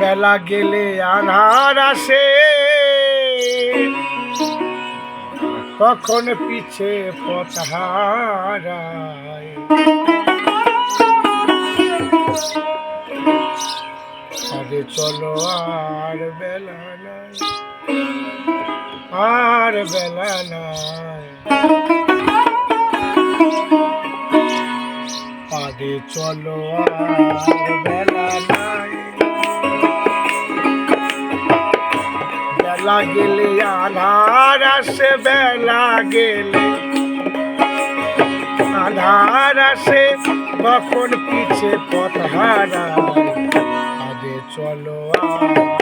বেলা গেলে আধার আসে। তখন পিছে পথ হারায়। আরে চলো আর বেলা নাই, আর বেলা নাই। আরে চলো আর বেলা নাই। বেলা গেলে আধার আসে বেলা গেলে। আধার আসে কখন পিছে পথ হারা চলো আর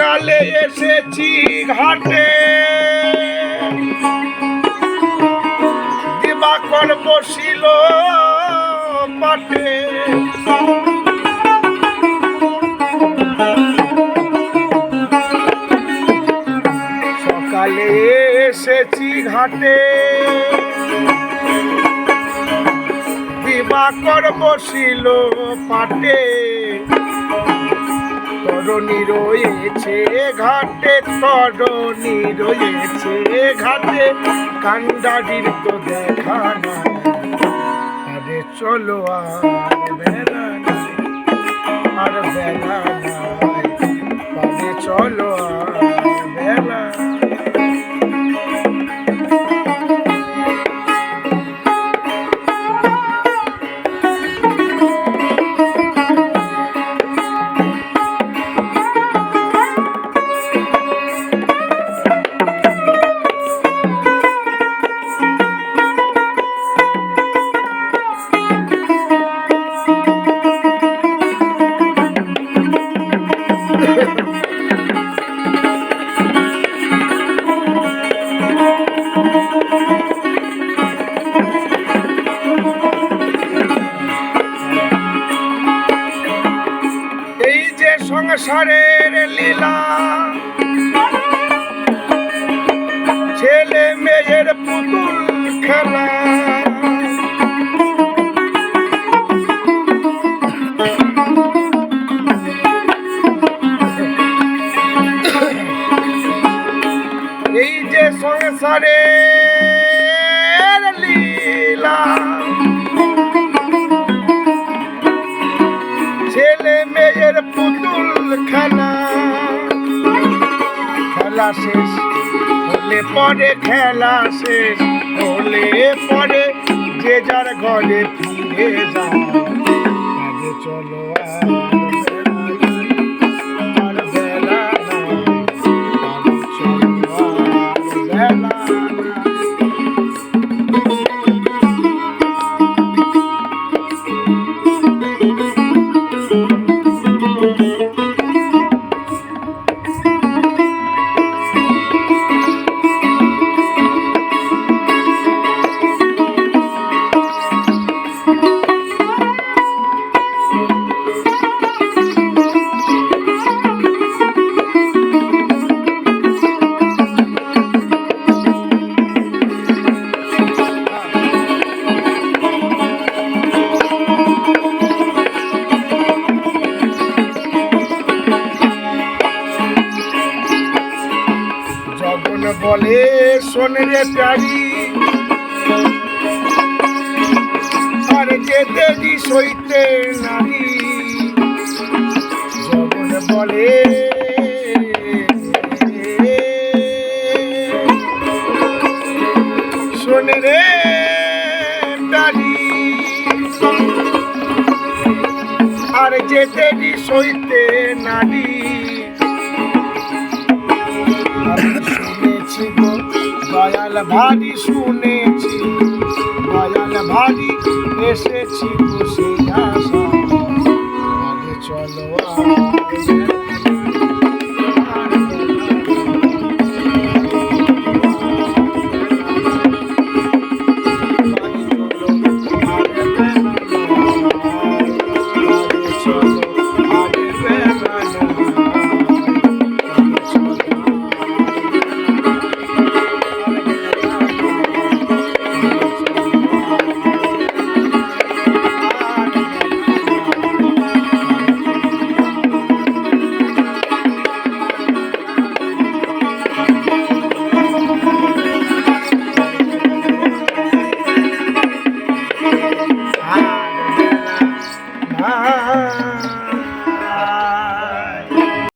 সকালে এসেছি ঘাটে। দিবাকর বসিল পাটে। সকালে এসেছি ঘাটে। দিবাকর বসিল পাটে। তরণী রয়েছে, ঘাটে তরণী রয়েছে, ঘাটে কান্ডারির তো দেখা না আরে চলো আর বেলা আর বেলা নাই। চলো আর সংসারের লীলা। ছেলে মেয়ের পুতুল খেলা। এই যে সংসারের লীলা। ছেলে মেয়ের পুতুল খেলা। খেলা শেষ, হলে পরে খেলা শেষ, হলে পরে যে যার ঘরে ফিরে যাও। চলো আর শোনে রে প্যারি। আর যেতে দি সইতে নারী। যখন বলে, শোনে রে প্যারি। আর যেতে দি সইতে নারী। দয়াল ভারি শুনেছি দয়াল বাড়ি এসেছি খুশি আসা চলো